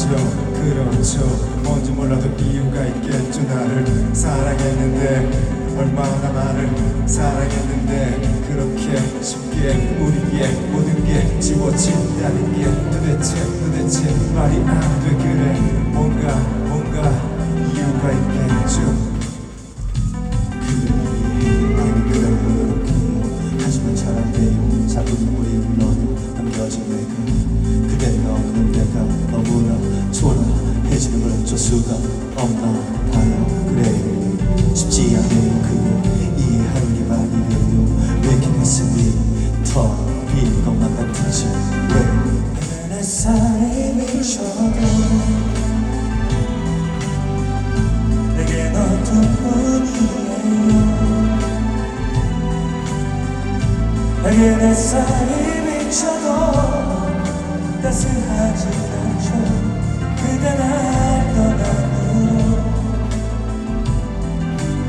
그렇죠. 그렇죠 뭔지 몰라도 이유가 있겠죠. 나를 사랑했는데 얼마나 나를 사랑했는데 그렇게 쉽게 우리의 모든 게 지워진다는 게 도대체 도대체 말이 안 돼. 그래 뭔가 뭔가 이유가 있겠죠. 그안 그래도 하지만 잘안 돼요 자꾸 눈물이 수가 없나 봐요. 그래 쉽지 않은 그 이하루리만이 돼요 왜 가슴이 텅빈 것만 같은지. 왜? 햇살이 미쳐도 내게 어떤 분이에요? 내겐 햇살이 미쳐도 따스하지 않죠. 그대 나